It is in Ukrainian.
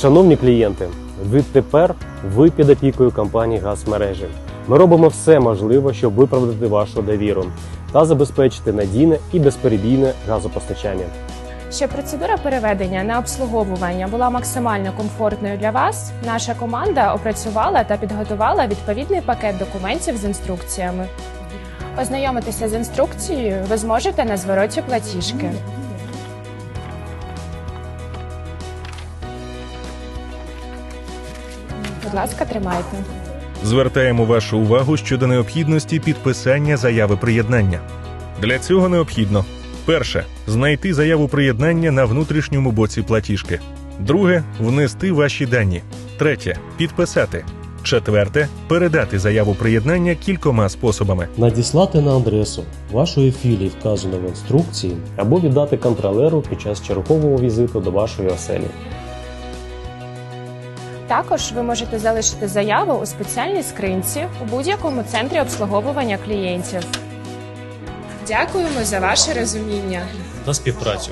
Шановні клієнти, відтепер ви під опікою компанії «Газмережі». Ми робимо все можливе, щоб виправдати вашу довіру та забезпечити надійне і безперебійне газопостачання. Щоб процедура переведення на обслуговування була максимально комфортною для вас, наша команда опрацювала та підготувала відповідний пакет документів з інструкціями. Ознайомитися з інструкцією ви зможете на звороті платіжки. Будь ласка, тримайте. Звертаємо вашу увагу щодо необхідності підписання заяви приєднання. Для цього необхідно перше знайти заяву приєднання на внутрішньому боці платіжки. Друге внести ваші дані. Третє підписати. Четверте передати заяву приєднання кількома способами. Надіслати на адресу вашої філії, вказану в інструкції, або віддати контролеру під час чергового візиту до вашої оселі. Також ви можете залишити заяву у спеціальній скринці у будь-якому центрі обслуговування клієнтів. Дякуємо за ваше розуміння. Та співпрацю.